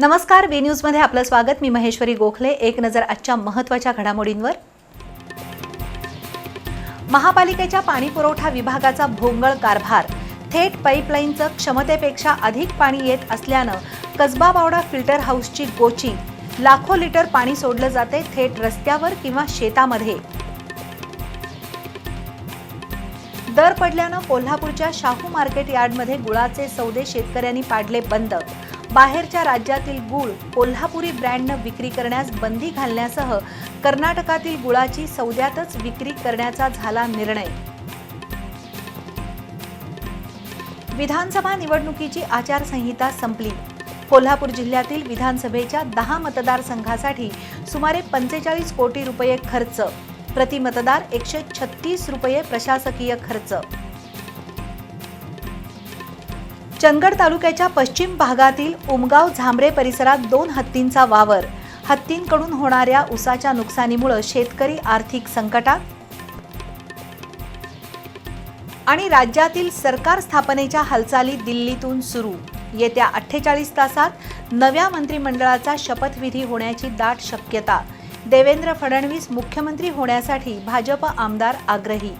नमस्कार बी न्यूजमध्ये आपलं स्वागत. मी महेश्वरी गोखले. एक नजर आजच्या महत्त्वाच्या घडामोडींवर. महापालिकेच्या पाणीपुरवठा विभागाचा भोंगळ कारभार. थेट पाईपलाईनचं क्षमतेपेक्षा अधिक पाणी येत असल्यानं कसबा बावडा फिल्टर हाऊसची गोची. लाखो लिटर पाणी सोडलं जाते थेट रस्त्यावर किंवा शेतामध्ये. दर पडल्यानं कोल्हापूरच्या शाहू मार्केट यार्डमध्ये गुळाचे सौदे शेतकऱ्यांनी पाडले बंद. बाहेरच्या राज्यातील गुळ कोल्हापुरी ब्रँडनं विक्री करण्यास बंदी घालण्यासह कर्नाटकातील गुळाची सौद्यातच विक्री करण्याचा झाला निर्णय. विधानसभा निवडणुकीची आचारसंहिता संपली. कोल्हापूर जिल्ह्यातील विधानसभेच्या दहा मतदारसंघासाठी सुमारे पंचेचाळीस कोटी रुपये खर्च प्रति मतदार एकशे छत्तीस रुपये प्रशासकीय खर्च. चंदगड तालुक्याच्या पश्चिम भागातील उमगाव झांबरे परिसरात दोन हत्तींचा वावर. हत्तींकडून होणाऱ्या उसाच्या नुकसानीमुळे शेतकरी आर्थिक संकटात. आणि राज्यातील सरकार स्थापनेच्या हालचाली दिल्लीतून सुरू. येत्या अठ्ठेचाळीस तासात नव्या मंत्रिमंडळाचा शपथविधी होण्याची दाट शक्यता. देवेंद्र फडणवीस मुख्यमंत्री होण्यासाठी भाजप आमदार आग्रही.